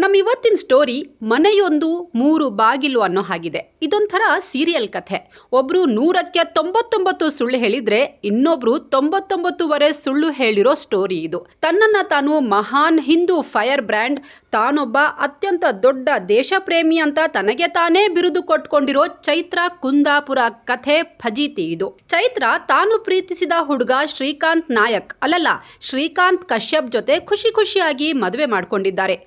ನಮ್ಮ ಇವತ್ತಿನ ಸ್ಟೋರಿ ಮನೆಯೊಂದು ಮೂರು ಬಾಗಿಲು ಅನ್ನೋ ಹಾಗಿದೆ. ಇದೊಂಥರ ಸೀರಿಯಲ್ ಕಥೆ. ಒಬ್ರು ನೂರಕ್ಕೆ ತೊಂಬತ್ತೊಂಬತ್ತು ಸುಳ್ಳು ಹೇಳಿದ್ರೆ ಇನ್ನೊಬ್ರು ತೊಂಬತ್ತೊಂಬತ್ತುವರೆ ಸುಳ್ಳು ಹೇಳಿರೋ ಸ್ಟೋರಿ ಇದು. ತನ್ನನ್ನ ತಾನು ಮಹಾನ್ ಹಿಂದೂ ಫೈರ್ ಬ್ರ್ಯಾಂಡ್, ತಾನೊಬ್ಬ ಅತ್ಯಂತ ದೊಡ್ಡ ದೇಶಪ್ರೇಮಿ ಅಂತ ತನಗೆ ತಾನೇ ಬಿರುದು ಕೊಟ್ಕೊಂಡಿರೋ ಚೈತ್ರ ಕುಂದಾಪುರ ಕಥೆ ಫಜೀತಿ ಇದು. ಚೈತ್ರ ತಾನು ಪ್ರೀತಿಸಿದ ಹುಡುಗ ಶ್ರೀಕಾಂತ್ ನಾಯಕ್. ಅಲ್ಲಲ್ಲ, ಶ್ರೀಕಾಂತ್ ಕಶ್ಯಪ್ ಜೊತೆ ಖುಷಿ ಖುಷಿಯಾಗಿ ಮದುವೆ ಮಾಡ್ಕೊಂಡಿದ್ದಾರೆ.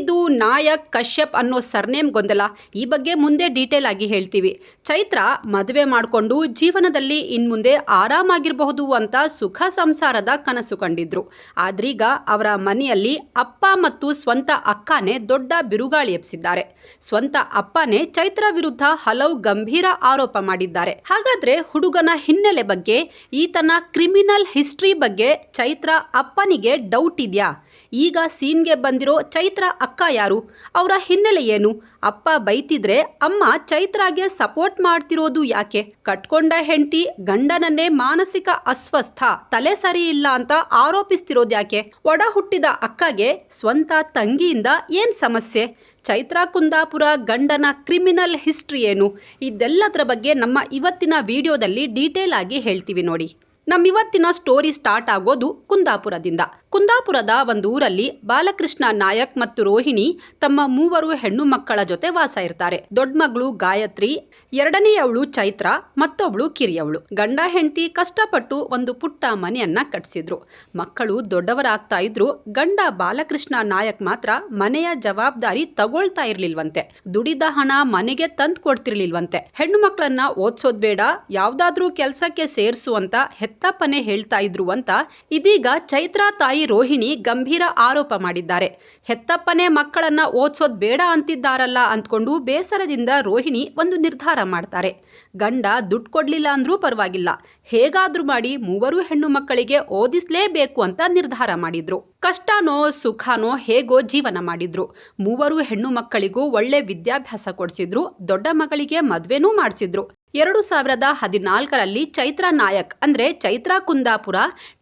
ಏನಿದು ನಾಯಕ್ ಕಶ್ಯಪ್ ಅನ್ನೋ ಸರ್ನೇಮ್ ಗೊಂದಲ. ಈ ಬಗ್ಗೆ ಮುಂದೆ ಡೀಟೇಲ್ ಆಗಿ ಹೇಳ್ತೀವಿ. ಚೈತ್ರ ಮದುವೆ ಮಾಡಿಕೊಂಡು ಜೀವನದಲ್ಲಿ ಇನ್ಮುಂದೆ ಆರಾಮಾಗಿರಬಹುದು ಅಂತ ಸುಖ ಸಂಸಾರದ ಕನಸು ಕಂಡಿದ್ರು. ಆದ್ರೀಗ ಅವರ ಮನೆಯಲ್ಲಿ ಅಪ್ಪ ಮತ್ತು ಸ್ವಂತ ಅಕ್ಕನೇ ದೊಡ್ಡ ಬಿರುಗಾಳಿ ಎಬ್ಸಿದ್ದಾರೆ. ಸ್ವಂತ ಅಪ್ಪನೇ ಚೈತ್ರ ವಿರುದ್ಧ ಹಲವು ಗಂಭೀರ ಆರೋಪ ಮಾಡಿದ್ದಾರೆ. ಹಾಗಾದ್ರೆ ಹುಡುಗನ ಹಿನ್ನೆಲೆ ಬಗ್ಗೆ, ಈತನ ಕ್ರಿಮಿನಲ್ ಹಿಸ್ಟ್ರಿ ಬಗ್ಗೆ ಚೈತ್ರ ಅಪ್ಪನಿಗೆ ಡೌಟ್ ಇದೆಯಾ? ಈಗ ಸೀನ್ಗೆ ಬಂದಿರೋ ಚೈತ್ರ ಅಕ್ಕ ಯಾರು? ಅವರ ಹಿನ್ನೆಲೆ ಏನು? ಅಪ್ಪ ಬೈತಿದ್ರೆ ಅಮ್ಮ ಚೈತ್ರಾಗೆ ಸಪೋರ್ಟ್ ಮಾಡ್ತಿರೋದು ಯಾಕೆ? ಕಟ್ಕೊಂಡ ಹೆಂಡತಿ ಗಂಡನನ್ನೇ ಮಾನಸಿಕ ಅಸ್ವಸ್ಥ, ತಲೆ ಸರಿ ಇಲ್ಲ ಅಂತ ಆರೋಪಿಸ್ತಿರೋದು ಯಾಕೆ? ಒಡ ಹುಟ್ಟಿದ ಅಕ್ಕಗೆ ಸ್ವಂತ ತಂಗಿಯಿಂದ ಏನ್ ಸಮಸ್ಯೆ? ಚೈತ್ರ ಕುಂದಾಪುರ ಗಂಡನ ಕ್ರಿಮಿನಲ್ ಹಿಸ್ಟ್ರಿ ಏನು? ಇದೆಲ್ಲದರ ಬಗ್ಗೆ ನಮ್ಮ ಇವತ್ತಿನ ವಿಡಿಯೋದಲ್ಲಿ ಡೀಟೇಲ್ ಆಗಿ ಹೇಳ್ತೀವಿ ನೋಡಿ. ನಮ್ಮ ಇವತ್ತಿನ ಸ್ಟೋರಿ ಸ್ಟಾರ್ಟ್ ಆಗೋದು ಕುಂದಾಪುರದಿಂದ. ಕುಂದಾಪುರದ ಒಂದು ಊರಲ್ಲಿ ಬಾಲಕೃಷ್ಣ ನಾಯಕ್ ಮತ್ತು ರೋಹಿಣಿ ತಮ್ಮ ಮೂವರು ಹೆಣ್ಣು ಮಕ್ಕಳ ಜೊತೆ ವಾಸ ಇರ್ತಾರೆ. ದೊಡ್ಡ ಮಗಳು ಗಾಯತ್ರಿ ಎರಡನೆಯವಳು ಚೈತ್ರ, ಮತ್ತೊಬ್ಳು ಕಿರಿಯವಳು. ಗಂಡ ಹೆಂಡತಿ ಕಷ್ಟಪಟ್ಟು ಒಂದು ಪುಟ್ಟ ಮನೆಯನ್ನ ಕಟ್ಟಿಸಿದ್ರು ಮಕ್ಕಳು ದೊಡ್ಡವರಾಗ್ತಾ ಇದ್ರು, ಗಂಡ ಬಾಲಕೃಷ್ಣ ನಾಯಕ್ ಮಾತ್ರ ಮನೆಯ ಜವಾಬ್ದಾರಿ ತಗೊಳ್ತಾ ಇರ್ಲಿಲ್ವಂತೆ. ದುಡಿದ ಹಣ ಮನೆಗೆ ತಂದು ಕೊಡ್ತಿರ್ಲಿಲ್ವಂತೆ ಹೆಣ್ಣು ಮಕ್ಕಳನ್ನ ಓದ್ಸೋದ್ ಬೇಡ, ಯಾವ್ದಾದ್ರೂ ಕೆಲಸಕ್ಕೆ ಸೇರಿಸುವಂತ ಅಂತ ಹೆತ್ತಪ್ಪನೆ ಹೇಳ್ತಾ ಇದ್ರು ಅಂತ ಇದೀಗ ಚೈತ್ರಾ ತಾಯಿ ರೋಹಿಣಿ ಗಂಭೀರ ಆರೋಪ ಮಾಡಿದ್ದಾರೆ. ಹೆತ್ತಪ್ಪನೇ ಮಕ್ಕಳನ್ನ ಓದ್ಸೋದ್ ಬೇಡ ಅಂತಿದ್ದಾರಲ್ಲ ಅಂದ್ಕೊಂಡು ಬೇಸರದಿಂದ ರೋಹಿಣಿ ಒಂದು ನಿರ್ಧಾರ ಮಾಡ್ತಾರೆ. ಗಂಡ ದುಡ್ಡು ಕೊಡ್ಲಿಲ್ಲ ಅಂದ್ರೂ ಪರವಾಗಿಲ್ಲ. ಹೇಗಾದ್ರೂ ಮಾಡಿ ಮೂವರು ಹೆಣ್ಣು ಮಕ್ಕಳಿಗೆ ಓದಿಸ್ಲೇಬೇಕು ಅಂತ ನಿರ್ಧಾರ ಮಾಡಿದ್ರು. ಕಷ್ಟನೋ ಸುಖನೋ ಹೇಗೋ ಜೀವನ ಮಾಡಿದ್ರು. ಮೂವರು ಹೆಣ್ಣು ಮಕ್ಕಳಿಗೂ ಒಳ್ಳೆ ವಿದ್ಯಾಭ್ಯಾಸ ಕೊಡಿಸಿದ್ರು, ದೊಡ್ಡ ಮಗಳಿಗೆ ಮದ್ವೆನೂ ಮಾಡಿಸಿದ್ರು. ಎರಡು ಸಾವಿರದ ಹದಿನಾಲ್ಕರಲ್ಲಿ ಚೈತ್ರಾ ನಾಯಕ್, ಅಂದರೆ Chaitra Kundapura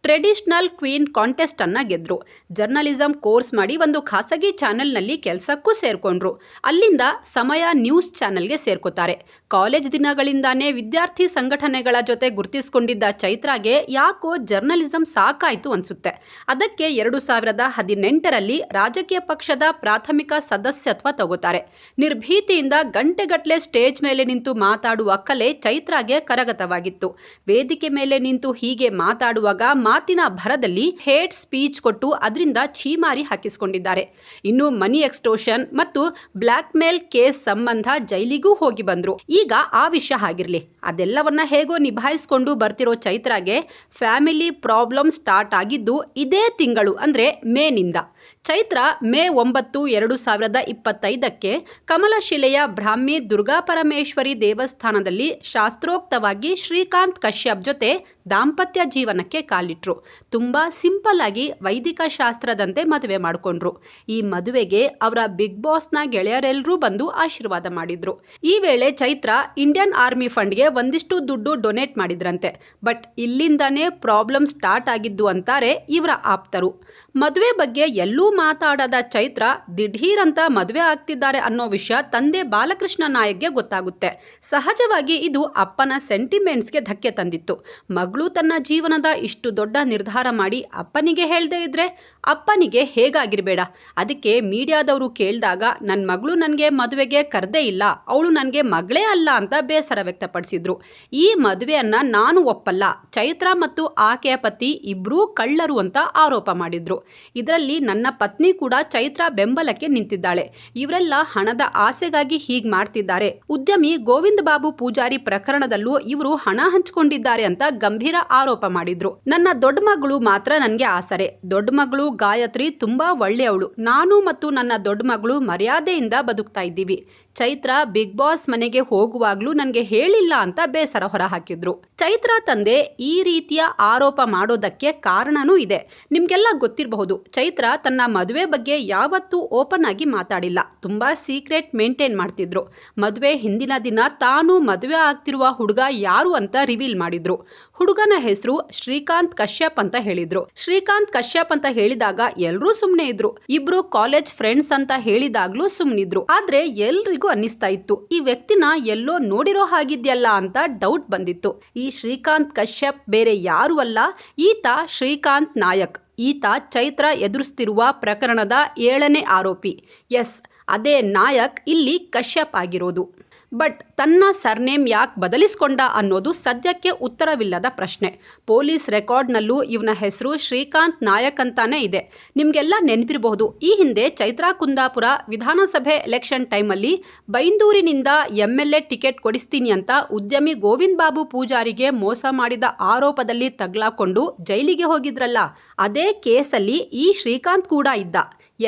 traditional queen contest ಗೆದ್ದರು ಗೆದ್ರು. ಜರ್ನಲಿಸಂ ಕೋರ್ಸ್ ಮಾಡಿ ಒಂದು ಖಾಸಗಿ ಚಾನೆಲ್ನಲ್ಲಿ ಕೆಲಸಕ್ಕೂ ಸೇರಿಕೊಂಡ್ರು. ಅಲ್ಲಿಂದ ಸಮಯ ನ್ಯೂಸ್ ಚಾನೆಲ್ಗೆ ಸೇರ್ಕೋತಾರೆ. ಕಾಲೇಜ್ ದಿನಗಳಿಂದಾನೇ ವಿದ್ಯಾರ್ಥಿ ಸಂಘಟನೆಗಳ ಜೊತೆ ಗುರುತಿಸಿಕೊಂಡಿದ್ದ ಚೈತ್ರಾಗೆ ಯಾಕೋ ಜರ್ನಲಿಸಂ ಸಾಕಾಯ್ತು ಅನ್ಸುತ್ತೆ. ಅದಕ್ಕೆ ಎರಡು ಸಾವಿರದ ಹದಿನೆಂಟರಲ್ಲಿ ರಾಜಕೀಯ ಪಕ್ಷದ ಪ್ರಾಥಮಿಕ ಸದಸ್ಯತ್ವ ತಗೋತಾರೆ. ನಿರ್ಭೀತಿಯಿಂದ ಗಂಟೆಗಟ್ಟಲೆ ಸ್ಟೇಜ್ ಮೇಲೆ ನಿಂತು ಮಾತಾಡುವ ಚೈತ್ರಾಗೆ ಕರಗತವಾಗಿತ್ತು. ವೇದಿಕೆ ಮೇಲೆ ನಿಂತು ಹೀಗೆ ಮಾತಾಡುವಾಗ ಮಾತಿನ ಭರದಲ್ಲಿ ಹೇಟ್ ಸ್ಪೀಚ್ ಕೊಟ್ಟು ಅದರಿಂದ ಛೀಮಾರಿ ಹಾಕಿಸಿಕೊಂಡಿದ್ದಾರೆ. ಇನ್ನು ಮನಿ ಎಕ್ಸ್ಟೋಷನ್ ಮತ್ತು ಬ್ಲ್ಯಾಕ್ ಮೇಲ್ ಕೇಸ್ ಸಂಬಂಧ ಜೈಲಿಗೂ ಹೋಗಿ ಬಂದ್ರು. ಈಗ ಆ ವಿಷಯ ಆಗಿರ್ಲಿ. ಅದೆಲ್ಲವನ್ನ ಹೇಗೋ ನಿಭಾಯಿಸಿಕೊಂಡು ಬರ್ತಿರೋ ಚೈತ್ರಾಗೆ ಫ್ಯಾಮಿಲಿ ಪ್ರಾಬ್ಲಮ್ ಸ್ಟಾರ್ಟ್ ಆಗಿದ್ದು ಇದೇ ತಿಂಗಳು ಅಂದ್ರೆ ಮೇನಿಂದ. ಚೈತ್ರ ಮೇ ಒಂಬತ್ತು ಎರಡು ಸಾವಿರದ ಇಪ್ಪತ್ತೈದಕ್ಕೆ ಕಮಲಶಿಲೆಯ ಬ್ರಾಹ್ಮಿ ದುರ್ಗಾಪರಮೇಶ್ವರಿ ದೇವಸ್ಥಾನದಲ್ಲಿ ಶಾಸ್ತ್ರೋಕ್ತವಾಗಿ ಶ್ರೀಕಾಂತ್ ಕಶ್ಯಪ್ ಜೊತೆ ದಾಂಪತ್ಯ ಜೀವನಕ್ಕೆ ಕಾಲಿಟ್ರು. ತುಂಬಾ ಸಿಂಪಲ್ ಆಗಿ ವೈದಿಕ ಶಾಸ್ತ್ರದಂತೆ ಮದುವೆ ಮಾಡಿಕೊಂಡ್ರು. ಈ ಮದುವೆಗೆ ಅವರ ಬಿಗ್ ಬಾಸ್ನ ಗೆಳೆಯರೆಲ್ಲರೂ ಬಂದು ಆಶೀರ್ವಾದ ಮಾಡಿದ್ರು. ಈ ವೇಳೆ ಚೈತ್ರ ಇಂಡಿಯನ್ ಆರ್ಮಿ ಫಂಡ್ಗೆ ಒಂದಿಷ್ಟು ದುಡ್ಡು ಡೊನೇಟ್ ಮಾಡಿದ್ರಂತೆ. ಬಟ್ ಇಲ್ಲಿಂದಾನೇ ಪ್ರಾಬ್ಲಮ್ ಸ್ಟಾರ್ಟ್ ಆಗಿದ್ದು ಅಂತಾರೆ ಇವರ ಆಪ್ತರು. ಮದುವೆ ಬಗ್ಗೆ ಎಲ್ಲೂ ಮಾತಾಡದ ಚೈತ್ರ ದಿಢೀರ್ ಅಂತ ಮದುವೆ ಆಗ್ತಿದ್ದಾರೆ ಅನ್ನೋ ವಿಷಯ ತಂದೆ ಬಾಲಕೃಷ್ಣ ನಾಯಕ್ಗೆ ಗೊತ್ತಾಗುತ್ತೆ. ಸಹಜವಾಗಿ ಇದು ಅಪ್ಪನ ಸೆಂಟಿಮೆಂಟ್ಸ್ಗೆ ಧಕ್ಕೆ ತಂದಿತ್ತು. ಮಗಳು ತನ್ನ ಜೀವನದ ಇಷ್ಟು ದೊಡ್ಡ ನಿರ್ಧಾರ ಮಾಡಿ ಅಪ್ಪನಿಗೆ ಹೇಳದೇ ಇದ್ರೆ ಅಪ್ಪನಿಗೆ ಹೇಗಾಗಿರಬೇಡ. ಅದಕ್ಕೆ ಮೀಡಿಯಾದವರು ಕೇಳಿದಾಗ ನನ್ನ ಮಗಳು ನನಗೆ ಮದುವೆಗೆ ಕರೆದೇ ಇಲ್ಲ, ಅವಳು ನನಗೆ ಮಗಳೇ ಅಲ್ಲ ಅಂತ ಬೇಸರ ವ್ಯಕ್ತಪಡಿಸಿದ್ರು. ಈ ಮದುವೆಯನ್ನು ನಾನು ಒಪ್ಪಲ್ಲ, ಚೈತ್ರ ಮತ್ತು ಆಕೆಯ ಪತಿ ಇಬ್ಬರೂ ಕಳ್ಳರು ಅಂತ ಆರೋಪ ಮಾಡಿದ್ರು. ಇದರಲ್ಲಿ ನನ್ನ ಪತ್ನಿ ಕೂಡ ಚೈತ್ರ ಬೆಂಬಲಕ್ಕೆ ನಿಂತಿದ್ದಾಳೆ. ಇವರೆಲ್ಲ ಹಣದ ಆಸೆಗಾಗಿ ಹೀಗೆ ಮಾಡ್ತಿದ್ದಾರೆ. ಉದ್ಯಮಿ ಗೋವಿಂದ ಬಾಬು ಪೂಜಾರಿ ಪ್ರಕರಣದಲ್ಲೂ ಇವರು ಹಣ ಹಂಚಿಕೊಂಡಿದ್ದಾರೆ ಅಂತ ಗಂಭೀರ ಆರೋಪ ಮಾಡಿದ್ರು. ನನ್ನ ದೊಡ್ಡ ಮಗಳು ಮಾತ್ರ ನನಗೆ ಆಸರೆ. ದೊಡ್ಡ ಮಗಳು ಗಾಯತ್ರಿ ತುಂಬಾ ಒಳ್ಳೆಯವಳು. ನಾನು ಮತ್ತು ನನ್ನ ದೊಡ್ಡ ಮಗಳು ಮರ್ಯಾದೆಯಿಂದ ಬದುಕ್ತಾ ಇದ್ದೀವಿ. ಚೈತ್ರ ಬಿಗ್ ಬಾಸ್ ಮನೆಗೆ ಹೋಗುವಾಗ್ಲೂ ನನಗೆ ಹೇಳಿಲ್ಲ ಅಂತ ಬೇಸರ ಹೊರಹಾಕಿದ್ರು. ಚೈತ್ರ ತಂದೆ ಈ ರೀತಿಯ ಆರೋಪ ಮಾಡೋದಕ್ಕೆ ಕಾರಣನೂ ಇದೆ. ನಿಮ್ಗೆಲ್ಲ ಗೊತ್ತಿರಬಹುದು, ಚೈತ್ರ ತನ್ನ ಮದುವೆ ಬಗ್ಗೆ ಯಾವತ್ತೂ ಓಪನ್ ಆಗಿ ಮಾತಾಡಿಲ್ಲ. ತುಂಬಾ ಸೀಕ್ರೆಟ್ ಮೇಂಟೈನ್ ಮಾಡ್ತಿದ್ರು. ಮದುವೆ ಹಿಂದಿನ ದಿನ ತಾನು ಮದುವೆ ಆಗ್ತಿರುವ ಹುಡುಗ ಯಾರು ಅಂತ ರಿವೀಲ್ ಮಾಡಿದ್ರು. ಹುಡುಗನ ಹೆಸರು ಶ್ರೀಕಾಂತ್ ಕಶ್ಯಪ್ ಅಂತ ಹೇಳಿದ್ರು. ಶ್ರೀಕಾಂತ್ ಕಶ್ಯಪ್ ಅಂತ ಹೇಳಿದಾಗ ಎಲ್ರೂ ಸುಮ್ನೆ ಇದ್ರು. ಇಬ್ರು ಕಾಲೇಜ್ ಫ್ರೆಂಡ್ಸ್ ಅಂತ ಹೇಳಿದಾಗ್ಲೂ ಸುಮ್ನಿದ್ರು. ಆದ್ರೆ ಎಲ್ರಿಗೂ ಅನ್ನಿಸ್ತಾ ಇತ್ತು. ಈ ವ್ಯಕ್ತಿನ ಎಲ್ಲೋ ನೋಡಿರೋ ಹಾಗಿದ್ಯಲ್ಲ ಅಂತ ಡೌಟ್ ಬಂದಿತ್ತು. ಈ ಶ್ರೀಕಾಂತ್ ಕಶ್ಯಪ್ ಬೇರೆ ಯಾರು ಅಲ್ಲ, ಈತ ಶ್ರೀಕಾಂತ್ ನಾಯಕ್. ಈತ ಚೈತ್ರ ಎದುರಿಸ್ತಿರುವ ಪ್ರಕರಣದ ಏಳನೇ ಆರೋಪಿ. ಎಸ್, ಅದೇ ನಾಯಕ್ ಇಲ್ಲಿ ಕಶ್ಯಪ್ ಆಗಿರೋದು. ಬಟ್ ತನ್ನ ಸರ್ನೇಮ್ ಯಾಕೆ ಬದಲಿಸ್ಕೊಂಡ ಅನ್ನೋದು ಸದ್ಯಕ್ಕೆ ಉತ್ತರವಿಲ್ಲದ ಪ್ರಶ್ನೆ. ಪೊಲೀಸ್ ರೆಕಾರ್ಡ್ನಲ್ಲೂ ಇವನ ಹೆಸರು ಶ್ರೀಕಾಂತ್ ನಾಯಕ್ ಅಂತಾನೆ ಇದೆ. ನಿಮಗೆಲ್ಲ ನೆನಪಿರಬಹುದು, ಈ ಹಿಂದೆ ಚೈತ್ರಾ ಕುಂದಾಪುರ ವಿಧಾನಸಭೆ ಎಲೆಕ್ಷನ್ ಟೈಮಲ್ಲಿ ಬೈಂದೂರಿನಿಂದ ಎಂ ಎಲ್ ಎ ಟಿಕೆಟ್ ಕೊಡಿಸ್ತೀನಿ ಅಂತ ಉದ್ಯಮಿ ಗೋವಿಂದ್ ಬಾಬು ಪೂಜಾರಿಗೆ ಮೋಸ ಮಾಡಿದ ಆರೋಪದಲ್ಲಿ ತಗ್ಲಾಕೊಂಡು ಜೈಲಿಗೆ ಹೋಗಿದ್ರಲ್ಲ, ಅದೇ ಕೇಸಲ್ಲಿ ಈ ಶ್ರೀಕಾಂತ್ ಕೂಡ ಇದ್ದ.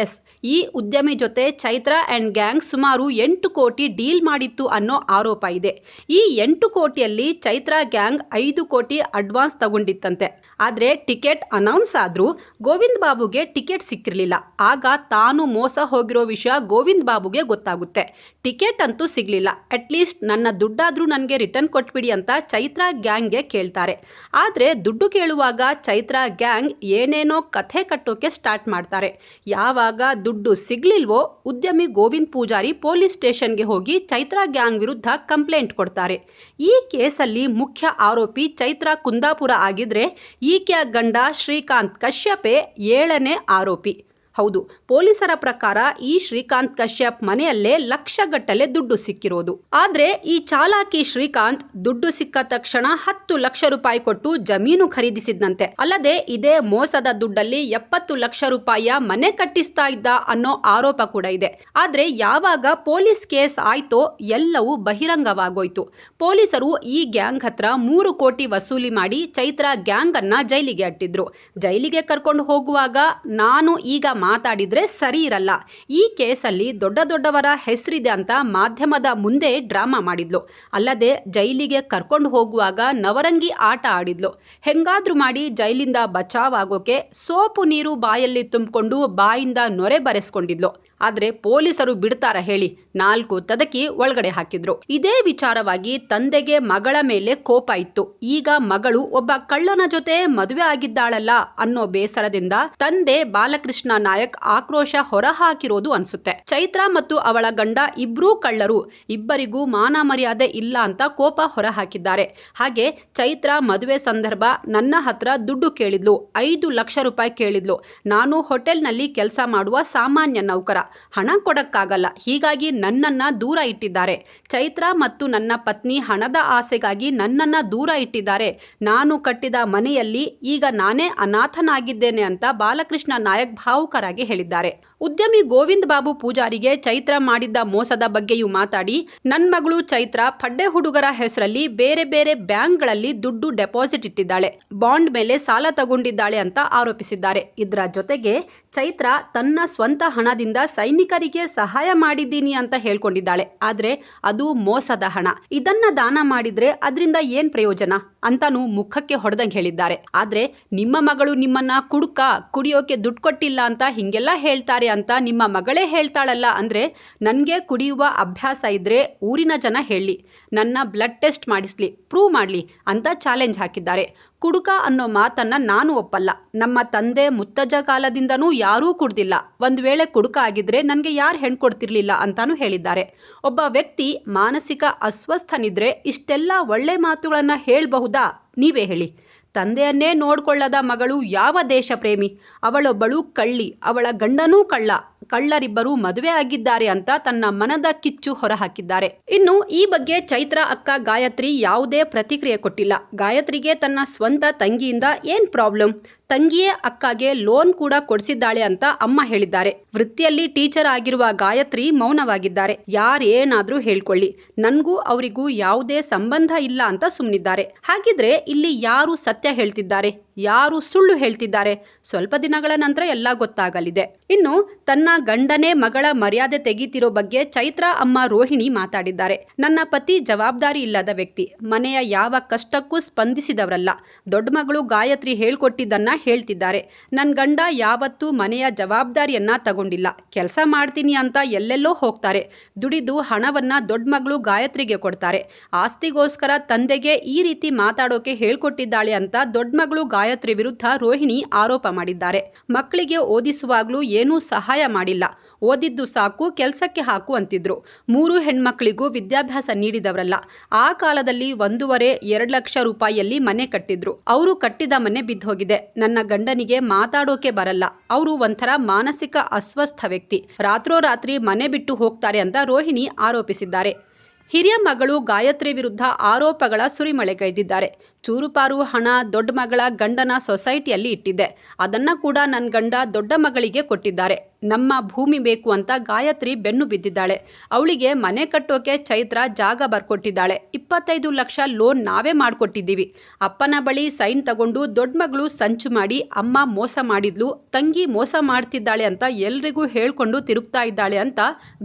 ಎಸ್, ಈ ಉದ್ಯಮಿ ಜೊತೆ ಚೈತ್ರಾ ಆ್ಯಂಡ್ ಗ್ಯಾಂಗ್ ಸುಮಾರು ಎಂಟು ಕೋಟಿ ಡೀಲ್ ಮಾಡಿತ್ತು ಅನ್ನೋ ಆರೋಪ ಇದೆ. ಈ ಎಂಟು ಕೋಟಿಯಲ್ಲಿ ಚೈತ್ರ ಗ್ಯಾಂಗ್ ಐದು ಕೋಟಿ ಅಡ್ವಾನ್ಸ್ ತಗೊಂಡಿತ್ತಂತೆ. ಆದರೆ ಟಿಕೆಟ್ ಅನೌನ್ಸ್ ಆದರೂ ಗೋವಿಂದ್ ಬಾಬುಗೆ ಟಿಕೆಟ್ ಸಿಕ್ಕಿರಲಿಲ್ಲ. ಆಗ ತಾನು ಮೋಸ ಹೋಗಿರೋ ವಿಷಯ ಗೋವಿಂದ್ ಬಾಬುಗೆ ಗೊತ್ತಾಗುತ್ತೆ. ಟಿಕೆಟ್ ಅಂತೂ ಸಿಗಲಿಲ್ಲ. ಅಟ್ಲೀಸ್ಟ್ ನನ್ನ ದುಡ್ಡಾದರೂ ನನಗೆ ರಿಟರ್ನ್ ಕೊಟ್ಬಿಡಿ ಅಂತ ಚೈತ್ರ ಗ್ಯಾಂಗ್ಗೆ ಕೇಳ್ತಾರೆ. ಆದರೆ ದುಡ್ಡು ಕೇಳುವಾಗ ಚೈತ್ರ ಗ್ಯಾಂಗ್ ಏನೇನೋ ಕಥೆ ಕಟ್ಟೋಕೆ ಸ್ಟಾರ್ಟ್ ಮಾಡ್ತಾರೆ. ಯಾವಾಗ ದುಡ್ಡು ಸಿಗ್ಲಿಲ್ವೋ ಉದ್ಯಮಿ ಗೋವಿಂದ್ ಪೂಜಾರಿ ಪೊಲೀಸ್ ಸ್ಟೇಷನ್ಗೆ ಹೋಗಿ ಚೈತ್ರಾ ಗ್ಯಾಂಗ್ ವಿರುದ್ಧ ಕಂಪ್ಲೇಂಟ್ ಕೊಡ್ತಾರೆ. ಈ ಕೇಸಲ್ಲಿ ಮುಖ್ಯ ಆರೋಪಿ ಚೈತ್ರ ಕುಂದಾಪುರ ಆಗಿದ್ರೆ ಈಕೆಯ ಗಂಡ ಶ್ರೀಕಾಂತ್ ಕಶ್ಯಪೆ ಏಳನೇ ಆರೋಪಿ. ಹೌದು, ಪೊಲೀಸರ ಪ್ರಕಾರ ಈ ಶ್ರೀಕಾಂತ್ ಕಶ್ಯಪ್ ಮನೆಯಲ್ಲೇ ಲಕ್ಷಗಟ್ಟಲೆ ದುಡ್ಡು ಸಿಕ್ಕಿರೋದು. ಆದ್ರೆ ಈ ಚಾಲಾಕಿ ಶ್ರೀಕಾಂತ್ ದುಡ್ಡು ಸಿಕ್ಕ ತಕ್ಷಣ ಹತ್ತು ಲಕ್ಷ ರೂಪಾಯಿ ಕೊಟ್ಟು ಜಮೀನು ಖರೀದಿಸಿದ್ನಂತೆ. ಅಲ್ಲದೆ ಇದೇ ಮೋಸದ ದುಡ್ಡಲ್ಲಿ ಎಪ್ಪತ್ತು ಲಕ್ಷ ರೂಪಾಯಿಯ ಮನೆ ಕಟ್ಟಿಸ್ತಾ ಇದ್ದ ಅನ್ನೋ ಆರೋಪ ಕೂಡ ಇದೆ. ಆದ್ರೆ ಯಾವಾಗ ಪೊಲೀಸ್ ಕೇಸ್ ಆಯ್ತೋ ಎಲ್ಲವೂ ಬಹಿರಂಗವಾಗೋಯ್ತು. ಪೊಲೀಸರು ಈ ಗ್ಯಾಂಗ್ ಹತ್ರ ಮೂರು ಕೋಟಿ ವಸೂಲಿ ಮಾಡಿ ಚೈತ್ರ ಗ್ಯಾಂಗ್ ಅನ್ನ ಜೈಲಿಗೆ ಅಟ್ಟಿದ್ರು. ಜೈಲಿಗೆ ಕರ್ಕೊಂಡು ಹೋಗುವಾಗ ನಾನು ಈಗ ಮಾತಾಡಿದ್ರೆ ಸರಿ ಇರಲ್ಲ. ಈ ಕೇಸಲ್ಲಿ ದೊಡ್ಡ ದೊಡ್ಡವರ ಹೆಸರಿದೆ ಅಂತ ಮಾಧ್ಯಮದ ಮುಂದೆ ಡ್ರಾಮಾ ಮಾಡಿದ್ಲು. ಅಲ್ಲದೆ ಜೈಲಿಗೆ ಕರ್ಕೊಂಡು ಹೋಗುವಾಗ ನವರಂಗಿ ಆಟ ಆಡಿದ್ಲು. ಹೆಂಗಾದ್ರೂ ಮಾಡಿ ಜೈಲಿಂದ ಬಚಾವ್ ಆಗೋಕೆ ಸೋಪು ನೀರು ಬಾಯಲ್ಲಿ ತುಂಬಿಕೊಂಡು ಬಾಯಿಂದ ನೊರೆ ಬರೆಸ್ಕೊಂಡಿದ್ಲು. ಆದ್ರೆ ಪೊಲೀಸರು ಬಿಡ್ತಾರ ಹೇಳಿ ನಾಲ್ಕು ತದಕಿ ಒಳಗಡೆ ಹಾಕಿದ್ರು. ಇದೇ ವಿಚಾರವಾಗಿ ತಂದೆಗೆ ಮಗಳ ಮೇಲೆ ಕೋಪ ಇತ್ತು. ಈಗ ಮಗಳು ಒಬ್ಬ ಕಳ್ಳನ ಜೊತೆ ಮದುವೆ ಆಗಿದ್ದಾಳಲ್ಲ ಅನ್ನೋ ಬೇಸರದಿಂದ ತಂದೆ ಬಾಲಕೃಷ್ಣ ನಾಯಕ್ ಆಕ್ರೋಶ ಹೊರಹಾಕಿರೋದು ಅನ್ಸುತ್ತೆ. ಚೈತ್ರ ಮತ್ತು ಅವಳ ಗಂಡ ಇಬ್ಬರೂ ಕಳ್ಳರು. ಇಬ್ಬರಿಗೂ ಮಾನ ಮರ್ಯಾದೆ ಇಲ್ಲ ಅಂತ ಕೋಪ ಹೊರಹಾಕಿದ್ದಾರೆ. ಹಾಗೆ ಚೈತ್ರ ಮದುವೆ ಸಂದರ್ಭ ನನ್ನ ಹತ್ರ ದುಡ್ಡು ಕೇಳಿದ್ಲು. ಐದು ಲಕ್ಷ ರೂಪಾಯಿ ಕೇಳಿದ್ಲು. ನಾನು ಹೋಟೆಲ್ನಲ್ಲಿ ಕೆಲಸ ಮಾಡುವ ಸಾಮಾನ್ಯ ನೌಕರ. ಹಣ ಕೊಡಕ್ಕಾಗಲ್ಲ. ಹೀಗಾಗಿ ನನ್ನನ್ನ ದೂರ ಇಟ್ಟಿದ್ದಾರೆ. ಚೈತ್ರ ಮತ್ತು ನನ್ನ ಪತ್ನಿ ಹಣದ ಆಸೆಗಾಗಿ ನನ್ನನ್ನ ದೂರ ಇಟ್ಟಿದ್ದಾರೆ. ನಾನು ಕಟ್ಟಿದ ಮನೆಯಲ್ಲಿ ಈಗ ನಾನೇ ಅನಾಥನಾಗಿದ್ದೇನೆ ಅಂತ ಬಾಲಕೃಷ್ಣ ನಾಯಕ್ ಭಾವುಕರಾಗಿ ಹೇಳಿದ್ದಾರೆ. ಉದ್ಯಮಿ ಗೋವಿಂದ್ ಬಾಬು ಪೂಜಾರಿಗೆ ಚೈತ್ರ ಮಾಡಿದ್ದ ಮೋಸದ ಬಗ್ಗೆಯೂ ಮಾತಾಡಿ ನನ್ನ ಮಗಳು ಚೈತ್ರ ಪಡ್ಡೆ ಹುಡುಗರ ಹೆಸರಲ್ಲಿ ಬೇರೆ ಬೇರೆ ಬ್ಯಾಂಕ್ಗಳಲ್ಲಿ ದುಡ್ಡು ಡೆಪಾಸಿಟ್ ಇಟ್ಟಿದ್ದಾಳೆ. ಬಾಂಡ್ ಮೇಲೆ ಸಾಲ ತಗೊಂಡಿದ್ದಾಳೆ ಅಂತ ಆರೋಪಿಸಿದ್ದಾರೆ. ಇದರ ಜೊತೆಗೆ ಚೈತ್ರ ತನ್ನ ಸ್ವಂತ ಹಣದಿಂದ ಸೈನಿಕರಿಗೆ ಸಹಾಯ ಮಾಡಿದ್ದೀನಿ ಅಂತ ಹೇಳ್ಕೊಂಡಿದ್ದಾಳೆ. ಆದ್ರೆ ಅದು ಮೋಸದ ಹಣ. ಇದನ್ನ ದಾನ ಮಾಡಿದ್ರೆ ಅದರಿಂದ ಏನ್ ಪ್ರಯೋಜನ? ಅಂತಾನು ಮುಖಕ್ಕೆ ಹೊಡೆದಂಗೆ ಹೇಳಿದ್ದಾರೆ. ಆದ್ರೆ ನಿಮ್ಮ ಮಗಳು ನಿಮ್ಮನ್ನ ಕುಡುಕ, ಕುಡಿಯೋಕೆ ದುಡ್ಡು ಕೊಟ್ಟಿಲ್ಲ ಅಂತ ಹಿಂಗೆಲ್ಲ ಹೇಳ್ತಾರೆ ಅಂತ ನಿಮ್ಮ ಮಗಳೇ ಹೇಳ್ತಾಳಲ್ಲ ಅಂದ್ರೆ ನನಗೆ ಕುಡಿಯುವ ಅಭ್ಯಾಸ ಇದ್ರೆ ಊರಿನ ಜನ ಹೇಳಿ, ನನ್ನ ಬ್ಲಡ್ ಟೆಸ್ಟ್ ಮಾಡಿಸ್ಲಿ ಪ್ರೂವ್ ಮಾಡ್ಲಿ ಅಂತ ಚಾಲೆಂಜ್ ಹಾಕಿದ್ದಾರೆ. ಕುಡುಕ ಅನ್ನೋ ಮಾತನ್ನ ನಾನು ಒಪ್ಪಲ್ಲ. ನಮ್ಮ ತಂದೆ ಮುತ್ತಜ್ಜ ಕಾಲದಿಂದನೂ ಯಾರೂ ಕುಡ್ದಿಲ್ಲ. ಒಂದು ವೇಳೆ ಕುಡುಕ ಆಗಿದ್ರೆ ನನಗೆ ಯಾರು ಹೆಣ್ಣು ಕೊಡ್ತಿರ್ಲಿಲ್ಲ ಅಂತಾನೂ ಹೇಳಿದ್ದಾರೆ. ಒಬ್ಬ ವ್ಯಕ್ತಿ ಮಾನಸಿಕ ಅಸ್ವಸ್ಥನಿದ್ರೆ ಇಷ್ಟೆಲ್ಲ ಒಳ್ಳೆ ಮಾತುಗಳನ್ನ ಹೇಳಬಹುದಾ? ನೀವೇ ಹೇಳಿ. ತಂದೆಯನ್ನೇ ನೋಡ್ಕೊಳ್ಳದ ಮಗಳು ಯಾವ ದೇಶ ಪ್ರೇಮಿ ಅವಳೊಬ್ಬಳು ಕಳ್ಳಿ, ಅವಳ ಗಂಡನೂ ಕಳ್ಳ. ಕಳ್ಳರಿಬ್ಬರು ಮದುವೆ ಆಗಿದ್ದಾರೆ ಅಂತ ತನ್ನ ಮನದ ಕಿಚ್ಚು ಹೊರಹಾಕಿದ್ದಾರೆ. ಇನ್ನು ಈ ಬಗ್ಗೆ ಚೈತ್ರ ಅಕ್ಕ ಗಾಯತ್ರಿ ಯಾವುದೇ ಪ್ರತಿಕ್ರಿಯೆ ಕೊಟ್ಟಿಲ್ಲ. ಗಾಯತ್ರಿಗೆ ತನ್ನ ಸ್ವಂತ ತಂಗಿಯಿಂದ ಏನ್ ಪ್ರಾಬ್ಲಮ್? ತಂಗಿಯೇ ಅಕ್ಕಗೆ ಲೋನ್ ಕೂಡ ಕೊಡಿಸಿದ್ದಾಳೆ ಅಂತ ಅಮ್ಮ ಹೇಳಿದ್ದಾರೆ. ವೃತ್ತಿಯಲ್ಲಿ ಟೀಚರ್ ಆಗಿರುವ ಗಾಯತ್ರಿ ಮೌನವಾಗಿದ್ದಾರೆ. ಯಾರೇನಾದ್ರೂ ಹೇಳ್ಕೊಳ್ಳಿ. ನನ್ಗೂ ಅವರಿಗೂ ಯಾವುದೇ ಸಂಬಂಧ ಇಲ್ಲ ಅಂತ ಸುಮ್ಮನಿದ್ದಾರೆ ಹಾಗಿದ್ರೆ ಇಲ್ಲಿ ಯಾರು ಸತ್ಯ ಹೇಳ್ತಿದ್ದಾರೆ? ಯಾರು ಸುಳ್ಳು ಹೇಳ್ತಿದ್ದಾರೆ. ಸ್ವಲ್ಪ ದಿನಗಳ ನಂತರ ಎಲ್ಲ ಗೊತ್ತಾಗಲಿದೆ. ಇನ್ನು ತನ್ನ ಗಂಡನೇ ಮಗಳ ಮರ್ಯಾದೆ ತೆಗೀತಿರೋ ಬಗ್ಗೆ ಚೈತ್ರ ಅಮ್ಮ ರೋಹಿಣಿ ಮಾತಾಡಿದ್ದಾರೆ. ನನ್ನ ಪತಿ ಜವಾಬ್ದಾರಿ ಇಲ್ಲದ ವ್ಯಕ್ತಿ. ಮನೆಯ ಯಾವ ಕಷ್ಟಕ್ಕೂ ಸ್ಪಂದಿಸಿದವರಲ್ಲ. ದೊಡ್ಡ ಮಗಳು ಗಾಯತ್ರಿ ಹೇಳ್ಕೊಟ್ಟಿದ್ದನ್ನ ಹೇಳ್ತಿದ್ದಾರೆ. ನನ್ನ ಗಂಡ ಯಾವತ್ತೂ ಮನೆಯ ಜವಾಬ್ದಾರಿಯನ್ನ ತಗೊಂಡಿಲ್ಲ. ಕೆಲಸ ಮಾಡ್ತೀನಿ ಅಂತ ಎಲ್ಲೆಲ್ಲೋ ಹೋಗ್ತಾರೆ. ದುಡಿದು ಹಣವನ್ನ ದೊಡ್ಡ ಮಗಳು ಗಾಯತ್ರಿಗೆ ಕೊಡ್ತಾರೆ. ಆಸ್ತಿಗೋಸ್ಕರ ತಂದೆಗೆ ಈ ರೀತಿ ಮಾತಾಡೋಕೆ ಹೇಳ್ಕೊಟ್ಟಿದ್ದಾಳೆ ಅಂತ ದೊಡ್ಡ ಮಗಳು ಗಾಯತ್ರಿ ವಿರುದ್ಧ ರೋಹಿಣಿ ಆರೋಪ ಮಾಡಿದ್ದಾರೆ. ಮಕ್ಕಳಿಗೆ ಓದಿಸುವಾಗಲೂ ಏನೂ ಸಹಾಯ ಮಾಡಿಲ್ಲ. ಓದಿದ್ದು ಸಾಕು, ಕೆಲಸಕ್ಕೆ ಹಾಕು ಅಂತಿದ್ರು. ಮೂರು ಹೆಣ್ಮಕ್ಳಿಗೂ ವಿದ್ಯಾಭ್ಯಾಸ ನೀಡಿದವರಲ್ಲ. ಆ ಕಾಲದಲ್ಲಿ ಒಂದೂವರೆ, ಎರಡು ಲಕ್ಷ ರೂಪಾಯಿಯಲ್ಲಿ ಮನೆ ಕಟ್ಟಿದ್ರು. ಅವರು ಕಟ್ಟಿದ ಮನೆ ಬಿದ್ದೋಗಿದೆ. ನನ್ನ ಗಂಡನಿಗೆ ಮಾತಾಡೋಕೆ ಬರಲ್ಲ. ಅವರು ಒಂಥರ ಮಾನಸಿಕ ಅಸ್ವಸ್ಥ ವ್ಯಕ್ತಿ. ರಾತ್ರೋರಾತ್ರಿ ಮನೆ ಬಿಟ್ಟು ಹೋಗ್ತಾರೆ ಅಂತ ರೋಹಿಣಿ ಆರೋಪಿಸಿದ್ದಾರೆ. ಹಿರಿಯ ಮಗಳು ಗಾಯತ್ರಿ ವಿರುದ್ಧ ಆರೋಪಗಳ ಸುರಿಮಳೆಗೈದಿದ್ದಾರೆ ಚೂರುಪಾರು ಹಣ, ದೊಡ್ಡ ಮಗಳ ಗಂಡನ ಸೊಸೈಟಿಯಲ್ಲಿ ಇಟ್ಟಿದ್ದೆ ಅದನ್ನ ಕೂಡ ನನ್ನ ಗಂಡ ದೊಡ್ಡ ಮಗಳಿಗೆ ಕೊಟ್ಟಿದ್ದಾರೆ. ನಮ್ಮ ಭೂಮಿ ಬೇಕು ಅಂತ ಗಾಯತ್ರಿ ಬೆನ್ನು ಬಿದ್ದಿದ್ದಾಳೆ. ಅವಳಿಗೆ ಮನೆ ಕಟ್ಟೋಕೆ ಚೈತ್ರ ಜಾಗ ಬರ್ಕೊಟ್ಟಿದ್ದಾಳೆ. ಇಪ್ಪತ್ತೈದು ಲಕ್ಷ ಲೋನ್ ನಾವೇ ಮಾಡಿಕೊಟ್ಟಿದ್ದೀವಿ. ಅಪ್ಪನ ಬಳಿ ಸೈನ್ ತಗೊಂಡು ದೊಡ್ಡ ಮಗಳು ಸಂಚು ಮಾಡಿ ಅಮ್ಮ ಮೋಸ ಮಾಡಿದ್ಲು, ತಂಗಿ ಮೋಸ ಮಾಡ್ತಿದ್ದಾಳೆ ಅಂತ ಎಲ್ರಿಗೂ ಹೇಳ್ಕೊಂಡು ತಿರುಗ್ತಾ ಇದ್ದಾಳೆ ಅಂತ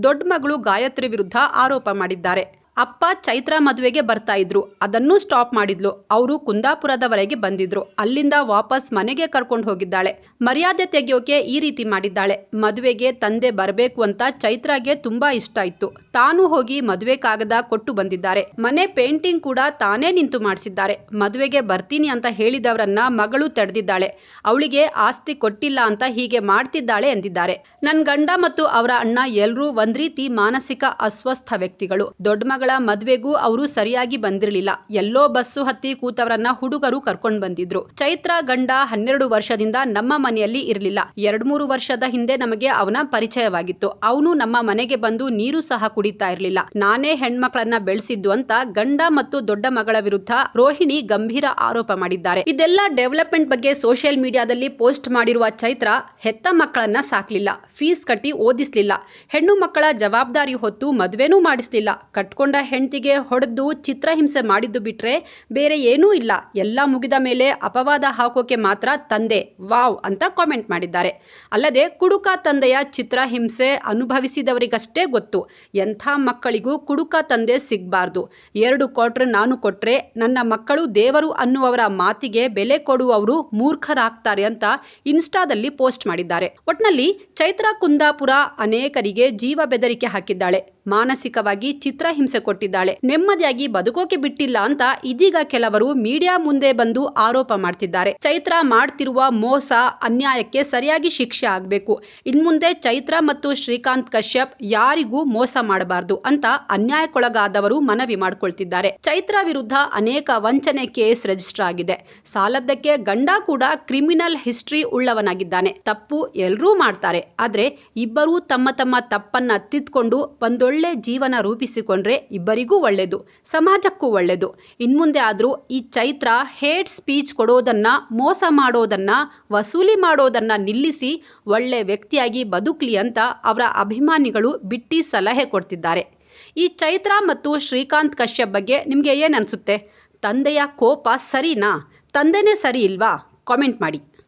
ದೊಡ್ಡ ಮಗಳು ಗಾಯತ್ರಿ ವಿರುದ್ಧ ಆರೋಪ ಮಾಡಿದ್ದಾರೆ. ಅಪ್ಪ ಚೈತ್ರ ಮದುವೆಗೆ ಬರ್ತಾ ಇದ್ರು. ಅದನ್ನೂ ಸ್ಟಾಪ್ ಮಾಡಿದ್ಲು. ಅವರು ಕುಂದಾಪುರದವರೆಗೆ ಬಂದಿದ್ರು. ಅಲ್ಲಿಂದ ವಾಪಸ್ ಮನೆಗೆ ಕರ್ಕೊಂಡು ಹೋಗಿದ್ದಾಳೆ. ಮರ್ಯಾದೆ ತೆಗೆಯೋಕೆ ಈ ರೀತಿ ಮಾಡಿದ್ದಾಳೆ. ಮದುವೆಗೆ ತಂದೆ ಬರಬೇಕು ಅಂತ ಚೈತ್ರಾಗೆ ತುಂಬಾ ಇಷ್ಟ ಇತ್ತು. ತಾನು ಹೋಗಿ ಮದುವೆ ಕಾಗದ ಕೊಟ್ಟು ಬಂದಿದ್ದಾರೆ. ಮನೆ ಪೇಂಟಿಂಗ್ ಕೂಡ ತಾನೇ ನಿಂತು ಮಾಡಿಸಿದ್ದಾರೆ. ಮದುವೆಗೆ ಬರ್ತೀನಿ ಅಂತ ಹೇಳಿದವರನ್ನ ಮಗಳು ತಡೆದಿದ್ದಾಳೆ. ಅವಳಿಗೆ ಆಸ್ತಿ ಕೊಟ್ಟಿಲ್ಲ ಅಂತ ಹೀಗೆ ಮಾಡ್ತಿದ್ದಾಳೆ ಎಂದಿದ್ದಾರೆ. ನನ್ನ ಗಂಡ ಮತ್ತು ಅವರ ಅಣ್ಣ ಎಲ್ಲರೂ ಒಂದ್ ರೀತಿ ಮಾನಸಿಕ ಅಸ್ವಸ್ಥ ವ್ಯಕ್ತಿಗಳು. ದೊಡ್ಡ ಮದ್ವೆಗೂ ಅವರು ಸರಿಯಾಗಿ ಬಂದಿರಲಿಲ್ಲ. ಎಲ್ಲೋ ಬಸ್ಸು ಹತ್ತಿ ಕೂತವರನ್ನ ಹುಡುಗರು ಕರ್ಕೊಂಡು ಬಂದಿದ್ರು. ಚೈತ್ರ ಗಂಡ ಹನ್ನೆರಡು ವರ್ಷದಿಂದ ನಮ್ಮ ಮನೆಯಲ್ಲಿ ಇರಲಿಲ್ಲ. ಎರಡ್ ಮೂರು ವರ್ಷದ ಹಿಂದೆ ನಮಗೆ ಅವನ ಪರಿಚಯವಾಗಿತ್ತು. ಅವನು ನಮ್ಮ ಮನೆಗೆ ಬಂದು ನೀರು ಸಹ ಕುಡಿತಾ ಇರಲಿಲ್ಲ. ನಾನೇ ಹೆಣ್ಮಕ್ಳನ್ನ ಬೆಳೆಸಿದ್ದು ಅಂತ ಗಂಡ ಮತ್ತು ದೊಡ್ಡ ಮಗಳ ವಿರುದ್ಧ ರೋಹಿಣಿ ಗಂಭೀರ ಆರೋಪ ಮಾಡಿದ್ದಾರೆ. ಇದೆಲ್ಲ ಡೆವಲಪ್ಮೆಂಟ್ ಬಗ್ಗೆ ಸೋಷಿಯಲ್ ಮೀಡಿಯಾದಲ್ಲಿ ಪೋಸ್ಟ್ ಮಾಡಿರುವ ಚೈತ್ರ ಹೆತ್ತ ಮಕ್ಕಳನ್ನ ಸಾಕ್ಲಿಲ್ಲ. ಫೀಸ್ ಕಟ್ಟಿ ಓದಿಸ್ಲಿಲ್ಲ. ಹೆಣ್ಣು ಮಕ್ಕಳ ಜವಾಬ್ದಾರಿ ಹೊತ್ತು ಮದುವೆನೂ ಮಾಡಿಸ್ಲಿಲ್ಲ. ಕಟ್ಕೊಂಡ ಹೆಂಡತಿಗೆ ಹೊಡೆದು ಚಿತ್ರಹಿಂಸೆ ಮಾಡಿದ್ದು ಬಿಟ್ರೆ ಬೇರೆ ಏನೂ ಇಲ್ಲ. ಎಲ್ಲ ಮುಗಿದ ಮೇಲೆ ಅಪವಾದ ಹಾಕೋಕೆ ಮಾತ್ರ ತಂದೆ ವಾವ್ ಅಂತ ಕಾಮೆಂಟ್ ಮಾಡಿದ್ದಾರೆ. ಅಲ್ಲದೆ ಕುಡುಕ ತಂದೆಯ ಚಿತ್ರಹಿಂಸೆ ಅನುಭವಿಸಿದವರಿಗಷ್ಟೇ ಗೊತ್ತು. ಎಂಥ ಮಕ್ಕಳಿಗೂ ಕುಡುಕ ತಂದೆ ಸಿಗಬಾರ್ದು. ಎರಡು ಕ್ವಾರ್ಟರ್ ನಾನು ಕೊಟ್ರೆ ನನ್ನ ಮಕ್ಕಳು ದೇವರು ಅನ್ನುವವರ ಮಾತಿಗೆ ಬೆಲೆ ಕೊಡುವವರು ಮೂರ್ಖರಾಗ್ತಾರೆ ಅಂತ ಇನ್ಸ್ಟಾದಲ್ಲಿ ಪೋಸ್ಟ್ ಮಾಡಿದ್ದಾರೆ. ಒಟ್ನಲ್ಲಿ ಚೈತ್ರಾ ಕುಂದಾಪುರ ಅನೇಕರಿಗೆ ಜೀವ ಬೆದರಿಕೆ ಹಾಕಿದ್ದಾಳೆ. ಮಾನಸಿಕವಾಗಿ ಚಿತ್ರಹಿಂಸೆ ಕೊಟ್ಟಿದ್ದಾಳೆ. ನೆಮ್ಮದಿಯಾಗಿ ಬದುಕೋಕೆ ಬಿಟ್ಟಿಲ್ಲ ಅಂತ ಇದೀಗ ಕೆಲವರು ಮೀಡಿಯಾ ಮುಂದೆ ಬಂದು ಆರೋಪ ಮಾಡ್ತಿದ್ದಾರೆ. ಚೈತ್ರ ಮಾಡ್ತಿರುವ ಮೋಸ ಅನ್ಯಾಯಕ್ಕೆ ಸರಿಯಾಗಿ ಶಿಕ್ಷೆ ಆಗಬೇಕು. ಇನ್ಮುಂದೆ ಚೈತ್ರ ಮತ್ತು ಶ್ರೀಕಾಂತ್ ಕಶ್ಯಪ್ ಯಾರಿಗೂ ಮೋಸ ಮಾಡಬಾರದು ಅಂತ ಅನ್ಯಾಯಕ್ಕೊಳಗಾದವರು ಮನವಿ ಮಾಡಿಕೊಳ್ತಿದ್ದಾರೆ. ಚೈತ್ರ ವಿರುದ್ಧ ಅನೇಕ ವಂಚನೆ ಕೇಸ್ ರಿಜಿಸ್ಟರ್ ಆಗಿದೆ. ಸಾಲದ್ದಕ್ಕೆ ಗಂಡ ಕೂಡ ಕ್ರಿಮಿನಲ್ ಹಿಸ್ಟ್ರಿ ಉಳ್ಳವನಾಗಿದ್ದಾನೆ. ತಪ್ಪು ಎಲ್ಲರೂ ಮಾಡ್ತಾರೆ. ಆದ್ರೆ ಇಬ್ಬರೂ ತಮ್ಮ ತಮ್ಮ ತಪ್ಪನ್ನ ತಿದ್ಕೊಂಡು ಒಂದೊಳ್ಳೆ ಜೀವನ ರೂಪಿಸಿಕೊಂಡ್ರೆ ಇಬ್ಬರಿಗೂ ಒಳ್ಳೆಯದು, ಸಮಾಜಕ್ಕೂ ಒಳ್ಳೆಯದು. ಇನ್ಮುಂದೆ ಆದರೂ ಈ ಚೈತ್ರ ಹೇಟ್ ಸ್ಪೀಚ್ ಕೊಡೋದನ್ನು, ಮೋಸ ಮಾಡೋದನ್ನ, ವಸೂಲಿ ಮಾಡೋದನ್ನು ನಿಲ್ಲಿಸಿ ಒಳ್ಳೆ ವ್ಯಕ್ತಿಯಾಗಿ ಬದುಕಲಿ ಅಂತ ಅವರ ಅಭಿಮಾನಿಗಳು ಬಿಟ್ಟಿ ಸಲಹೆ ಕೊಡ್ತಿದ್ದಾರೆ. ಈ ಚೈತ್ರ ಮತ್ತು ಶ್ರೀಕಾಂತ್ ಕಶ್ಯಪ್ ಬಗ್ಗೆ ನಿಮಗೆ ಏನು ಅನಿಸುತ್ತೆ? ತಂದೆಯ ಕೋಪ ಸರಿನಾ? ತಂದೆನೇ ಸರಿ ಇಲ್ವಾ? ಕಾಮೆಂಟ್ ಮಾಡಿ.